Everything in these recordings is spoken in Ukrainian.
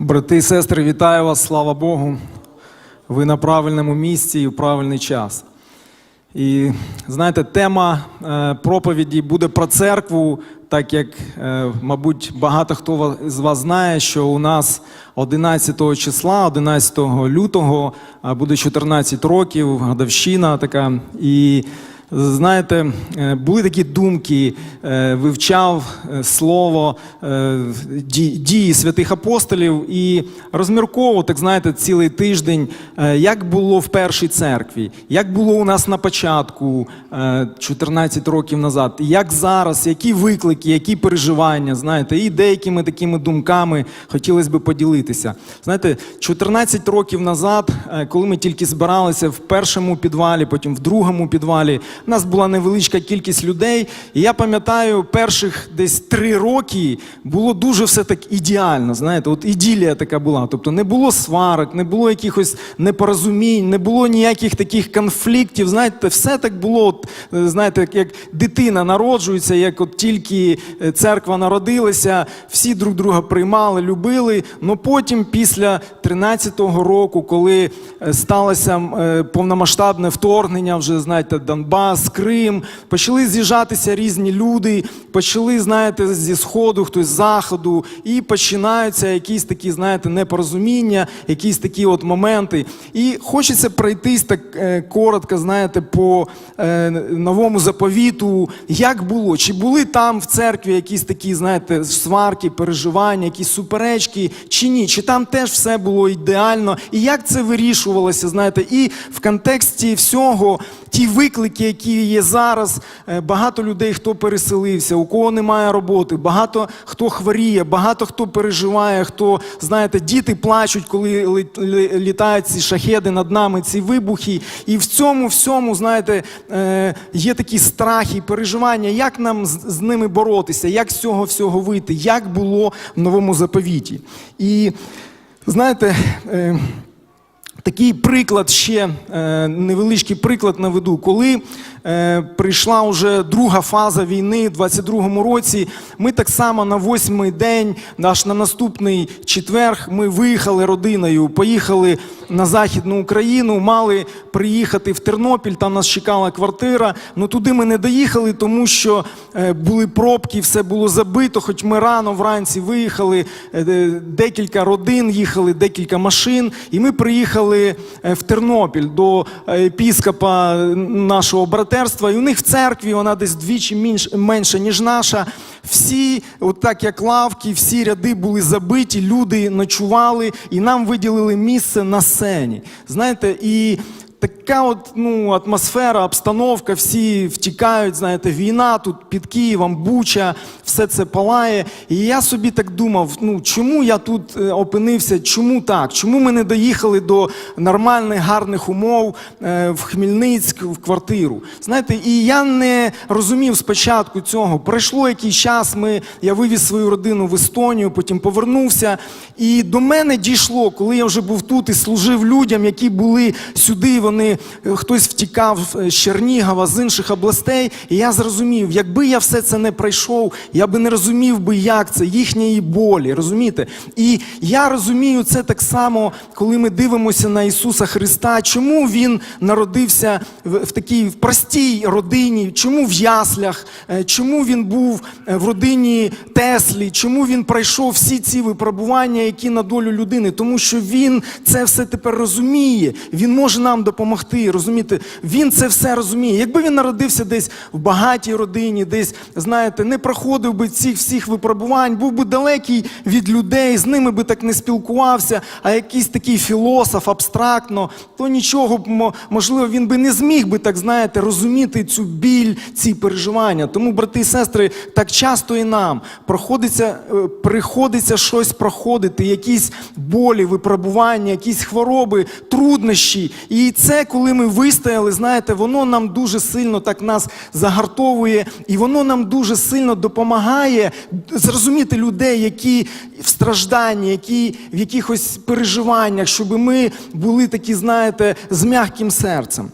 Брати і сестри, вітаю вас, слава Богу. Ви на правильному місці і в правильний час. І знаєте, тема е, проповіді буде про церкву, так як, е, мабуть, багато хто з вас знає, що у нас 11 числа, 11 лютого буде 14 років, годовщина така. І Знаєте, е, були такі думки, е, вивчав е, слово дії святих апостолів і розмірковував, так знаєте, цілий тиждень, як було в першій церкві, як було у нас на початку е, 14 років назад, як зараз, які виклики, які переживання, знаєте, і деякими такими думками хотілося б поділитися. Знаєте, 14 років назад, коли ми тільки збиралися в першому підвалі, потім в другому підвалі, у нас була невеличка кількість людей. І я пам'ятаю, перших десь три роки було дуже все так ідеально. Знаєте, от іділія така була. Тобто не було сварок, не було якихось непорозумінь, не було ніяких таких конфліктів. Знаєте, все так було, от, знаєте, як, як дитина народжується, як от тільки е, церква народилася, всі друг друга приймали, любили. Но потім, після 13-го року, коли е, сталося е, повномасштабне вторгнення, вже знаєте, Донбас, Крим, почали з'їжджатися різні люди, почали, знаєте, зі сходу, хтось з заходу, і починаються якісь такі, знаєте, непорозуміння, якісь такі от моменти. І хочеться пройтись так е, коротко, знаєте, по е, новому заповіту, як було, чи були там в церкві якісь такі, знаєте, сварки, переживання, якісь суперечки, чи ні, чи там теж все було ідеально, і як це вирішувалося, знаєте, і в контексті всього. Ті виклики, які є зараз, е, багато людей, хто переселився, у кого немає роботи, багато хто хворіє, багато хто переживає, хто, знаєте, діти плачуть, коли лі- лі- літають ці шахеди над нами, ці вибухи. І в цьому всьому, знаєте, е, є такі страхи, переживання, як нам з, ними боротися, як з цього всього вийти, як було в новому заповіті. І знаєте. е, Такий приклад ще невеличкий приклад наведу. Коли прийшла вже друга фаза війни в 22-му році, ми так само на восьмий день, наш на наступний четверг, ми виїхали родиною, поїхали на Західну Україну, мали приїхати в Тернопіль, там нас чекала квартира. Ну туди ми не доїхали, тому що е, були пробки, все було забито. Хоч ми рано вранці виїхали, е, декілька родин їхали, декілька машин, і ми приїхали е, в Тернопіль до е, епіскопа нашого братерства. І у них в церкві вона десь двічі менш- менше, ніж наша. Всі, отак як лавки, всі ряди були забиті, люди ночували, і нам виділили місце на сцені. Знаєте, і така от ну, атмосфера, обстановка, всі втікають, знаєте, війна тут під Києвом, Буча, все це палає. І я собі так думав, ну чому я тут е, опинився, чому так? Чому ми не доїхали до нормальних, гарних умов е, в Хмельницьк, в квартиру? Знаєте, і я не розумів спочатку цього. Пройшло якийсь час, ми, я вивіз свою родину в Естонію, потім повернувся. І до мене дійшло, коли я вже був тут і служив людям, які були сюди, вони е, хтось втікав е, з Чернігова, з інших областей. І я зрозумів, якби я все це не пройшов, я би не розумів би, як це, їхньої болі, розумієте? І я розумію це так само, коли ми дивимося на Ісуса Христа, чому Він народився в, такій в простій родині, чому в яслях, е, чому він був в родині Теслі, чому він пройшов всі ці випробування, які на долю людини, тому що він це все тепер розуміє, він може нам допомогти. Розумієте, він це все розуміє. Якби він народився десь в багатій родині, десь, знаєте, не проходив би цих всіх випробувань, був би далекий від людей, з ними би так не спілкувався, а якийсь такий філософ абстрактно, то нічого б, можливо, він би не зміг би так, знаєте, розуміти цю біль, ці переживання. Тому, брати і сестри, так часто і нам проходиться, е, приходиться щось проходити, якісь болі, випробування, якісь хвороби, труднощі. І це, коли ми вистояли, знаєте, воно нам дуже сильно так нас загартовує, і воно нам дуже сильно допомагає зрозуміти людей, які в стражданні, які в якихось переживаннях, щоб ми були такі, знаєте, з м'яким серцем.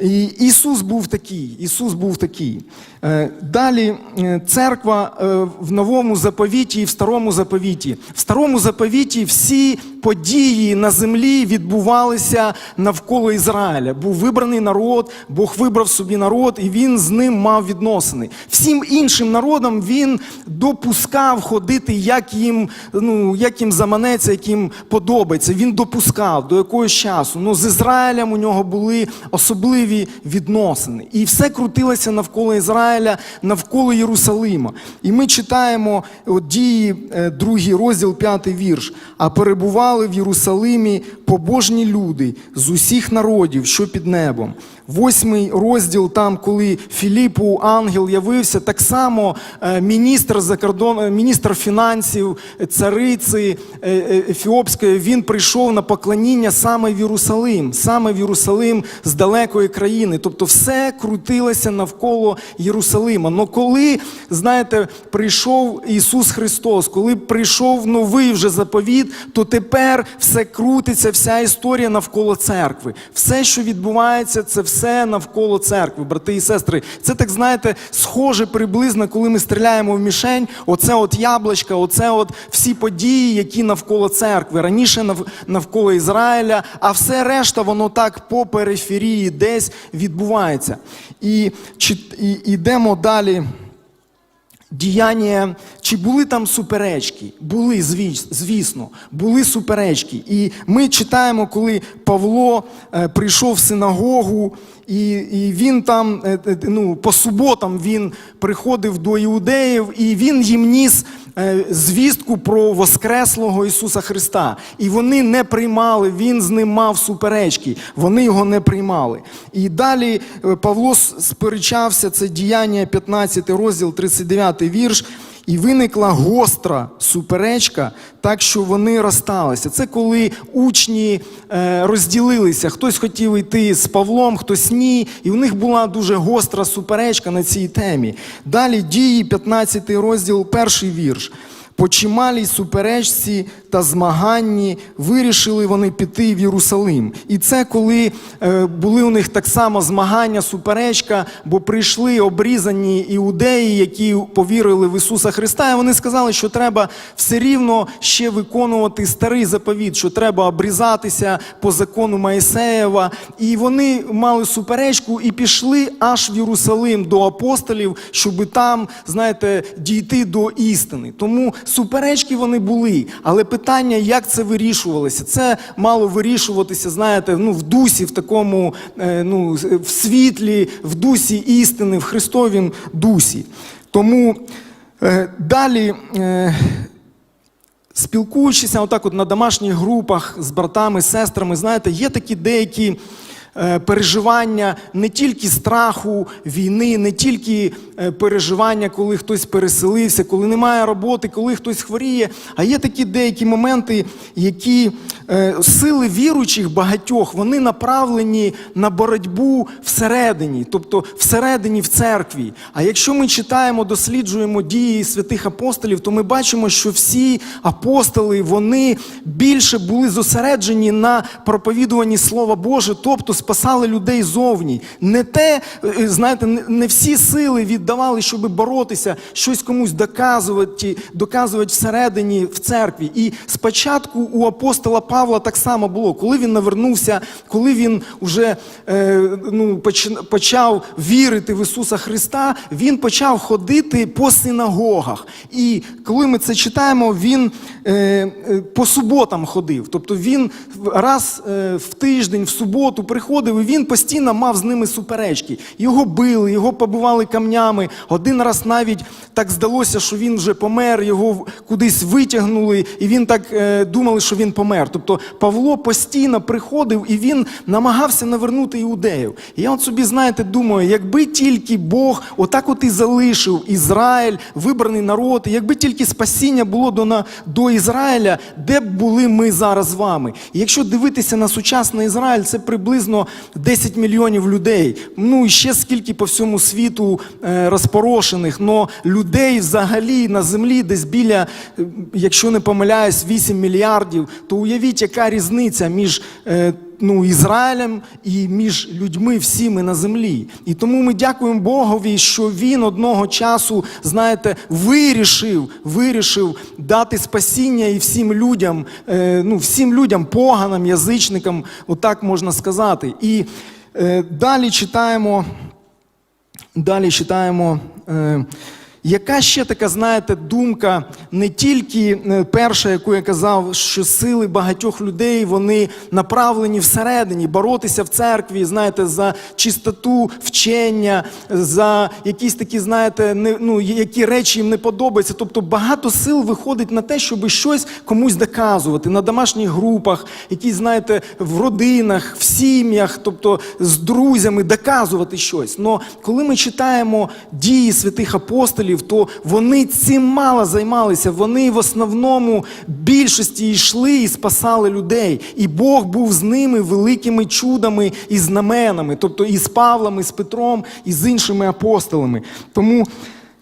І Ісус був такий. Ісус був такий. Е, Далі е, церква е, в новому заповіті і в старому заповіті. В старому заповіті всі події на землі відбувалися навколо Ізраїля. Був вибраний народ, Бог вибрав собі народ, і він з ним мав відносини. Всім іншим народам він допускав ходити, як їм, ну, як їм заманеться, як їм подобається. Він допускав до якогось часу. Ну, з Ізраїлем у нього були особливі відносини. І все крутилося навколо Ізраїля, навколо Єрусалима. І ми читаємо от, дії, е, другий розділ, п'ятий вірш. А перебували в Єрусалимі побожні люди з усіх народів, що під небом. Восьмий розділ, там, коли Філіпу ангел явився, так само е, міністр закордон, е, міністр фінансів, цариці е, Ефіопської, він прийшов на поклоніння саме в Єрусалим, саме в Єрусалим з далекої країни. Тобто все крутилося навколо Єрусалима. Но коли, знаєте, прийшов Ісус Христос, коли прийшов новий вже заповіт, то тепер все крутиться, вся історія навколо церкви. Все, що відбувається, це все навколо церкви, брати і сестри. Це так знаєте, схоже приблизно, коли ми стріляємо в мішень. Оце от яблучка, оце от всі події, які навколо церкви. Раніше навколо Ізраїля, а все решта, воно так по периферії десь відбувається. І, чи- і йдемо далі. Діяння, чи були там суперечки? Були, звіс- звісно, були суперечки. І ми читаємо, коли Павло е, прийшов в синагогу, і, і він там, е, е, ну, по суботам він приходив до іудеїв, і він їм ніс звістку про Воскреслого Ісуса Христа. І вони не приймали, він з ним мав суперечки, вони його не приймали. І далі е, Павло сперечався, це діяння 15 розділ, 39 вірш. І виникла гостра суперечка, так що вони розсталися. Це коли учні е, розділилися. Хтось хотів йти з Павлом, хтось ні. І в них була дуже гостра суперечка на цій темі. Далі дії, 15 розділ, перший вірш. По чималій суперечці та змаганні вирішили вони піти в Єрусалим. І це коли е, були у них так само змагання, суперечка, бо прийшли обрізані іудеї, які повірили в Ісуса Христа, і вони сказали, що треба все рівно ще виконувати старий заповіт, що треба обрізатися по закону Моїсеєва. І вони мали суперечку і пішли аж в Єрусалим до апостолів, щоб там, знаєте, дійти до істини. Тому суперечки вони були, але питання, як це вирішувалося, це мало вирішуватися, знаєте, ну в дусі, в такому, е, ну, в світлі, в дусі істини, в Христовім дусі. Тому е, далі. Е, Спілкуючися отак от на домашніх групах з братами, сестрами, знаєте, є такі деякі переживання не тільки страху війни, не тільки е, переживання, коли хтось переселився, коли немає роботи, коли хтось хворіє, а є такі деякі моменти, які е, сили віруючих багатьох, вони направлені на боротьбу всередині, тобто всередині в церкві. А якщо ми читаємо, досліджуємо дії святих апостолів, то ми бачимо, що всі апостоли вони більше були зосереджені на проповідуванні Слова Боже, тобто спасали людей зовні. Не те, е, знаєте, не- не всі сили віддавали, щоб боротися, щось комусь доказувати, доказувати всередині в церкві. І спочатку у апостола Павла так само було, коли він навернувся, коли він вже е, ну, почав вірити в Ісуса Христа, він почав ходити по синагогах. І коли ми це читаємо, він е, е, по суботам ходив. Тобто він раз е, в тиждень, в суботу приходив, і він постійно мав з ними суперечки. Його били, його побивали камнями. Один раз навіть так здалося, що він вже помер, його кудись витягнули, і він так е, думали, що він помер. Тобто Павло постійно приходив і він намагався навернути іудеїв. І я от собі, знаєте, думаю, якби тільки Бог отак от і залишив Ізраїль, вибраний народ, і якби тільки спасіння було до, на, до Ізраїля, де б були ми зараз з вами? І якщо дивитися на сучасний Ізраїль, це приблизно 10 мільйонів людей. Ну і ще скільки по всьому світу е, розпорошених. Но людей взагалі на землі десь біля, е, якщо не помиляюсь, 8 мільярдів, то уявіть, яка різниця між. Ну, Ізраїлем і між людьми всіми на землі. І тому ми дякуємо Богові, що Він одного часу, знаєте, вирішив, вирішив дати спасіння і всім людям, е, ну, всім людям, поганам, язичникам, отак можна сказати. І е, далі читаємо. Далі читаємо. Е, яка ще така, знаєте, думка, не тільки е, перша, яку я казав, що сили багатьох людей вони направлені всередині, боротися в церкві, знаєте, за чистоту вчення, за якісь такі, знаєте, не, ну, які речі їм не подобаються. Тобто багато сил виходить на те, щоб щось комусь доказувати на домашніх групах, якісь, знаєте, в родинах, в сім'ях, тобто з друзями доказувати щось. Но коли ми читаємо дії святих апостолів, то вони цим мало займалися. Вони в основному більшості йшли і спасали людей. І Бог був з ними великими чудами і знаменами, тобто і з Павлом, і з Петром, і з іншими апостолами. Тому.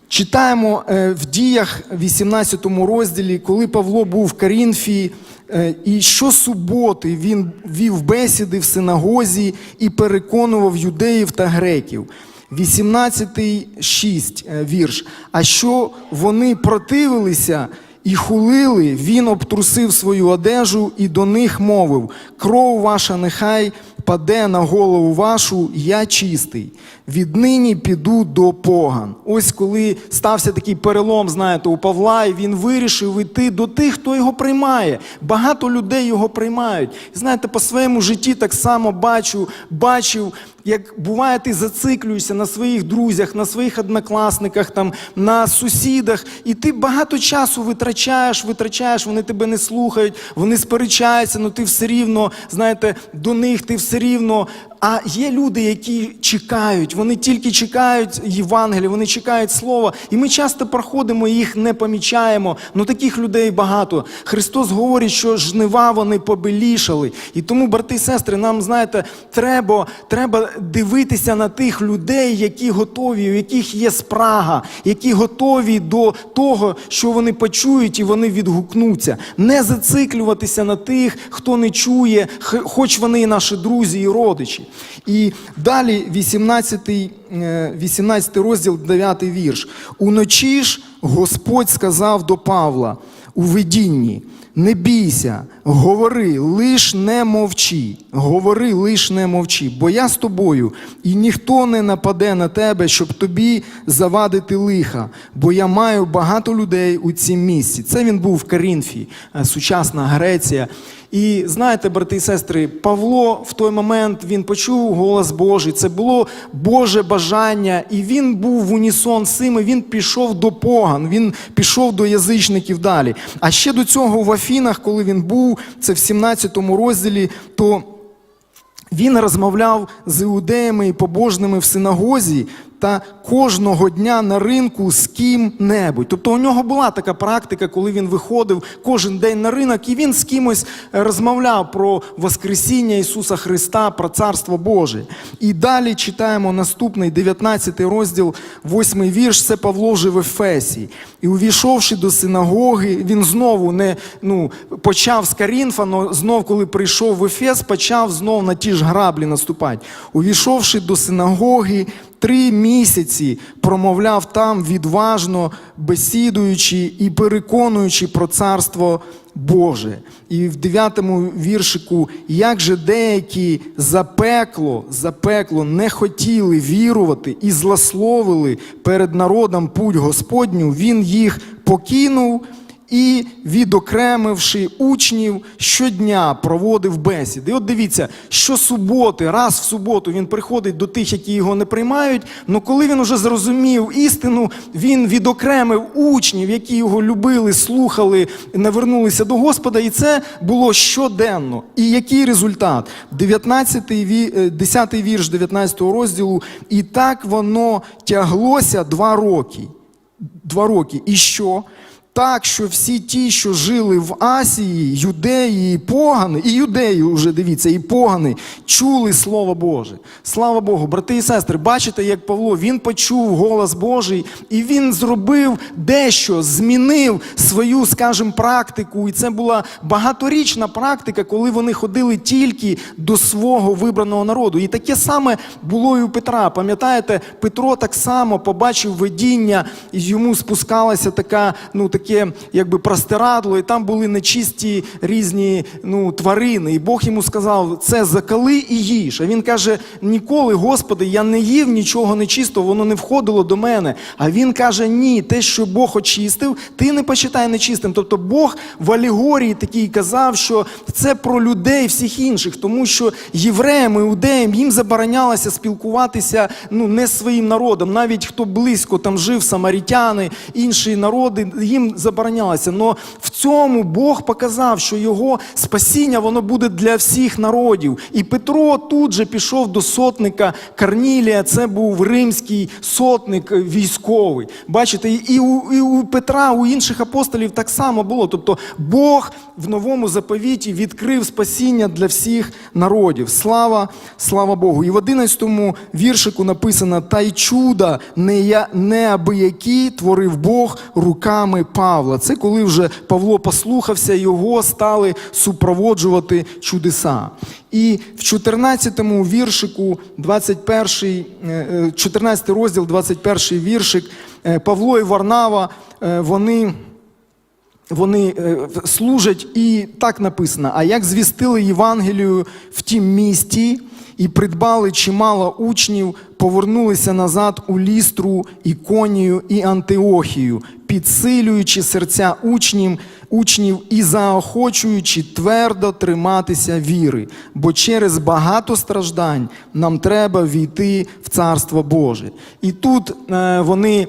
Читаємо е, в діях 18 розділі, коли Павло був в Карінфії, е, і щосуботи він вів бесіди в синагозі і переконував юдеїв та греків. 18.6 е, вірш. А що вони противилися і хулили, він обтрусив свою одежу і до них мовив: кров ваша нехай паде на голову вашу, я чистий. Віднині піду до поган. Ось коли стався такий перелом, знаєте, у Павла, і він вирішив йти до тих, хто його приймає. Багато людей його приймають. Знаєте, по своєму житті так само бачу, бачив, як буває, ти зациклюєшся на своїх друзях, на своїх однокласниках, там, на сусідах, і ти багато часу витрачаєш, витрачаєш, вони тебе не слухають, вони сперечаються, але ти все рівно, знаєте, до них ти все рівно. А є люди, які чекають, вони тільки чекають Євангелія, вони чекають Слова. І ми часто проходимо їх не помічаємо. Ну таких людей багато. Христос говорить, що жнива вони побелішали. І тому, брати і сестри, нам, знаєте, треба, треба дивитися на тих людей, які готові, у яких є спрага, які готові до того, що вони почують і вони відгукнуться. Не зациклюватися на тих, хто не чує, хоч вони і наші друзі і родичі. І далі 18, е, 18 розділ, 9 вірш. Уночі ж Господь сказав до Павла у видінні. Не бійся, говори, лиш не мовчи, говори, лиш не мовчи, бо я з тобою, і ніхто не нападе на тебе, щоб тобі завадити лиха, бо я маю багато людей у цім місці. Це він був в Карінфі, е, сучасна Греція. І знаєте, брати і сестри, Павло в той момент він почув голос Божий. Це було Боже бажання, і він був в унісон з цим, і він пішов до поган, він пішов до язичників далі. А ще до цього в Афінах, коли він був, це в 17 розділі, то він розмовляв з іудеями і побожними в синагозі та кожного дня на ринку з ким-небудь. Тобто у нього була така практика, коли він виходив кожен день на ринок, і він з кимось е, розмовляв про Воскресіння Ісуса Христа, про Царство Боже. І далі читаємо наступний 19 розділ, 8 вірш. Це Павло вже в Ефесі. І увійшовши до синагоги, він знову не ну, почав з Карінфа, але знов, коли прийшов в Ефес, почав знов на ті ж граблі наступати. Увійшовши до синагоги, три місяці промовляв там відважно, бесідуючи і переконуючи про царство Боже. І в дев'ятому віршику, як же деякі запекло, запекло не хотіли вірувати і злословили перед народом путь Господню, він їх покинув і, відокремивши учнів, щодня проводив бесіди. І от дивіться, щосуботи, раз в суботу він приходить до тих, які його не приймають. але коли він уже зрозумів істину, він відокремив учнів, які його любили, слухали, навернулися до Господа. І це було щоденно. І який результат? 19 ві- е, 10 вірш 19 розділу. І так воно тяглося два роки. Два роки. І що? Так, що всі ті, що жили в Асії, юдеї і погани, і юдеї вже дивіться, і погани, чули Слово Боже. Слава Богу, брати і сестри, бачите, як Павло, він почув голос Божий, і він зробив дещо, змінив свою, скажімо, практику. І це була багаторічна практика, коли вони ходили тільки до свого вибраного народу. І таке саме було і у Петра. Пам'ятаєте, Петро так само побачив видіння, і йому спускалася така, ну таке, якби простирадло, і там були нечисті різні ну, тварини. І Бог йому сказав: це закали і їж. А він каже: ніколи, Господи, я не їв нічого нечистого, воно не входило до мене. А він каже: ні, те, що Бог очистив, ти не почитай нечистим. Тобто Бог в алегорії такій казав, що це про людей всіх інших, тому що євреям, іудеям їм заборонялося спілкуватися ну, не з своїм народом, навіть хто близько там жив, самарітяни, інші народи, їм заборонялося. Но в цьому Бог показав, що його спасіння воно буде для всіх народів. І Петро тут же пішов до сотника Корнілія, це був римський сотник військовий. Бачите, і у, і у Петра, у інших апостолів так само було. Тобто Бог в новому заповіті відкрив спасіння для всіх народів. Слава, слава Богу. І в 11-му віршику написано: та й чуда неабиякі творив Бог руками Павла. Це коли вже Павло послухався, його стали супроводжувати чудеса. І в 14-му віршику, 21, е, е, 14 розділ, 21 віршик, е, Павло і Варнава, е, вони. Вони е, служать і так написано: а як звістили Євангелію в тім місті і придбали чимало учнів, повернулися назад у лістру, Іконію і Антиохію, підсилюючи серця учнів, учнів і заохочуючи твердо триматися віри, бо через багато страждань нам треба війти в Царство Боже. І тут е, вони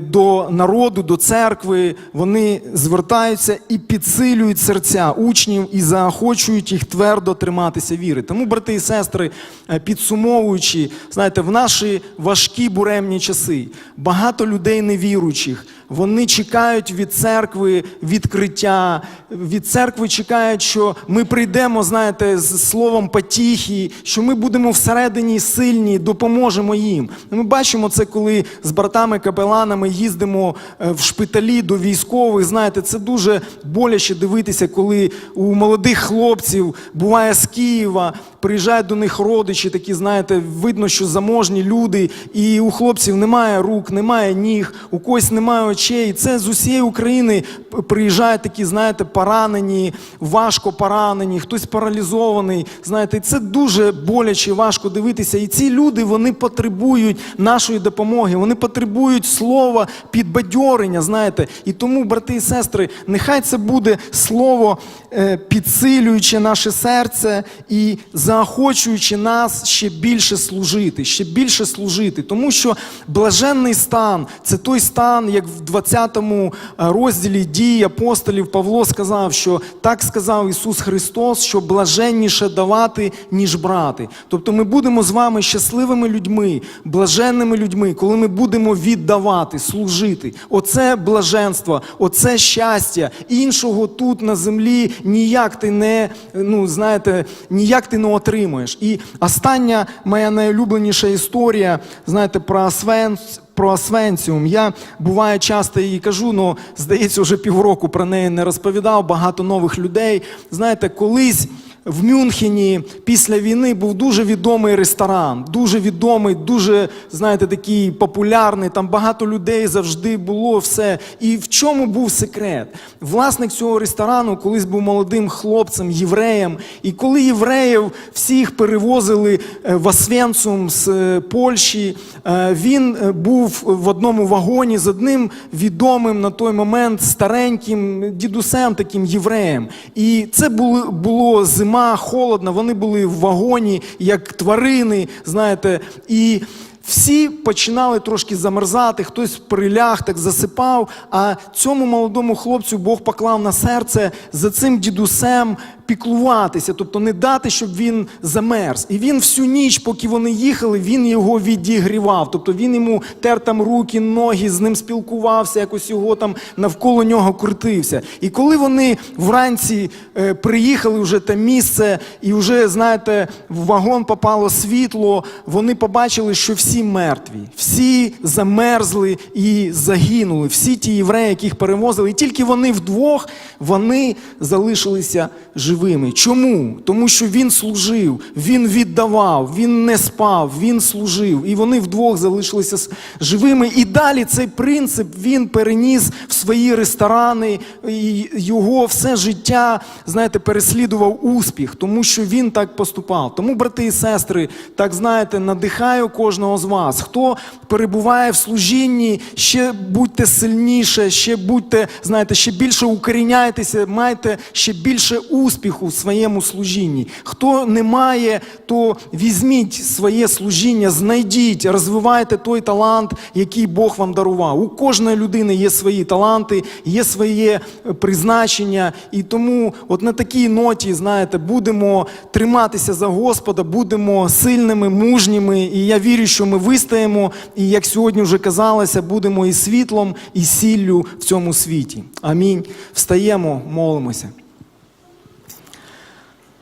до народу, до церкви, вони звертаються і підсилюють серця учнів і заохочують їх твердо триматися віри. Тому, брати і сестри, е, підсумовуючи, знаєте, в наші важкі буремні часи багато людей невіруючих. Вони чекають від церкви відкриття, від церкви чекають, що ми прийдемо, знаєте, з словом потіхи, що ми будемо всередині сильні, допоможемо їм. Ми бачимо це, коли з братами-капеланами їздимо е, в шпиталі до військових. Знаєте, це дуже боляче дивитися, коли у молодих хлопців буває з Києва. Приїжджають до них родичі, такі, знаєте, видно, що заможні люди, і у хлопців немає рук, немає ніг, у когось немає очей. І Це з усієї України приїжджають такі, знаєте, поранені, важко поранені, хтось паралізований. Знаєте, це дуже боляче, важко дивитися. І ці люди вони потребують нашої допомоги, вони потребують слова підбадьорення. Знаєте, і тому, брати і сестри, нехай це буде слово е, підсилююче наше серце і заохочуючи нас ще більше служити, ще більше служити. Тому що блаженний стан це той стан, як в 20-му розділі дій апостолів Павло сказав, що так сказав Ісус Христос, що блаженніше давати, ніж брати. Тобто ми будемо з вами щасливими людьми, блаженними людьми, коли ми будемо віддавати, служити. Оце блаженство, оце щастя. Іншого тут на землі ніяк ти не, ну знаєте, ніяк ти не отримуєш. І остання моя найулюбленіша історія, знаєте, про Освенц, про Освенціум. Я буває часто її кажу, але здається, вже півроку про неї не розповідав. Багато нових людей. Знаєте, колись. В Мюнхені після війни був дуже відомий ресторан, дуже відомий, дуже, знаєте, такий популярний. Там багато людей завжди було все. І в чому був секрет? Власник цього ресторану колись був молодим хлопцем, євреєм. І коли євреїв всіх перевозили е, в Освенцум з е, Польщі, е, він був в одному вагоні з одним відомим на той момент стареньким дідусем, таким євреєм. І це було, було зима, холодно, вони були в вагоні, як тварини, знаєте. І всі починали трошки замерзати, хтось приляг, так засипав. А цьому молодому хлопцю Бог поклав на серце за цим дідусем піклуватися, тобто не дати, щоб він замерз. І він всю ніч, поки вони їхали, він його відігрівав. Тобто він йому тер там руки, ноги, з ним спілкувався, якось його там навколо нього крутився. І коли вони вранці е, приїхали вже те місце, і вже, знаєте, в вагон попало світло, вони побачили, що всі мертві, всі замерзли і загинули. Всі ті євреї, яких перевозили, і тільки вони вдвох вони залишилися живими. Чому? Тому що він служив, він віддавав, він не спав, він служив, і вони вдвох залишилися живими. І далі цей принцип він переніс в свої ресторани, і його все життя, знаєте, переслідував успіх, тому що він так поступав. Тому, брати і сестри, так знаєте, надихаю кожного з вас. Хто перебуває в служінні, ще будьте сильніше, ще будьте, знаєте, ще більше укоріняйтеся, майте ще більше успіху в своєму служінні. Хто не має, то візьміть своє служіння, знайдіть, розвивайте той талант, який Бог вам дарував. У кожної людини є свої таланти, є своє е, призначення. І тому, от на такій ноті, знаєте, будемо триматися за Господа, будемо сильними, мужніми. І я вірю, що ми вистоїмо. І як сьогодні вже казалося, будемо і світлом, і сіллю в цьому світі. Амінь. Встаємо, молимося.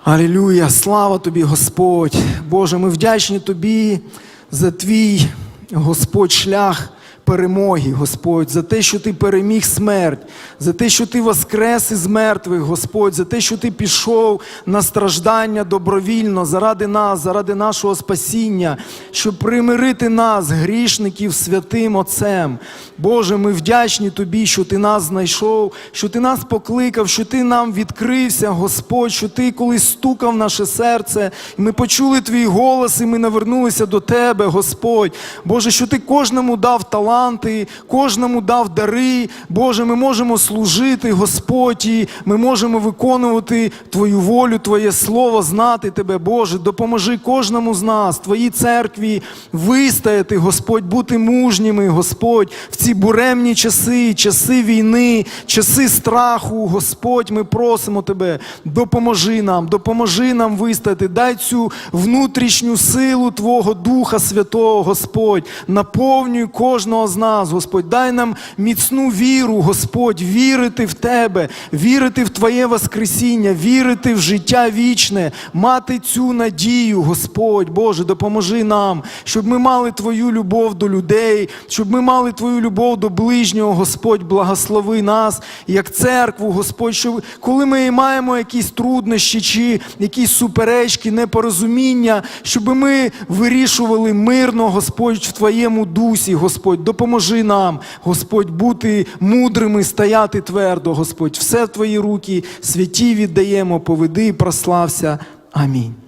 Алілюя, слава тобі, Господь. Боже, ми вдячні тобі за твій Господь шлях перемоги, Господь, за те, що ти переміг смерть, за те, що ти воскрес із мертвих, Господь, за те, що ти пішов на страждання добровільно заради нас, заради нашого спасіння, щоб примирити нас, грішників, святим Отцем. Боже, ми вдячні тобі, що ти нас знайшов, що ти нас покликав, що ти нам відкрився, Господь, що ти колись стукав наше серце, і ми почули твій голос, і ми навернулися до тебе, Господь. Боже, що ти кожному дав таланти, кожному дав дари. Боже, ми можемо служити, Господь, і ми можемо виконувати Твою волю, Твоє слово, знати Тебе, Боже. Допоможи кожному з нас, Твоїй церкві, вистояти, Господь, бути мужніми, Господь, в ці буремні часи, часи війни, часи страху, Господь, ми просимо Тебе, допоможи нам, допоможи нам вистояти, дай цю внутрішню силу Твого Духа Святого, Господь, наповнюй кожного з нас, Господь, дай нам міцну віру, Господь, вірити в Тебе, вірити в Твоє Воскресіння, вірити в життя вічне, мати цю надію, Господь, Боже, допоможи нам, щоб ми мали Твою любов до людей, щоб ми мали Твою любов до ближнього, Господь, благослови нас, як церкву, Господь, щоб коли ми маємо якісь труднощі чи якісь суперечки, непорозуміння, щоб ми вирішували мирно, Господь, в Твоєму дусі, Господь, допоможи нам, Господь, бути мудрими, стояти твердо, Господь, все в Твої руки, святі віддаємо, поведи і прослався. Амінь.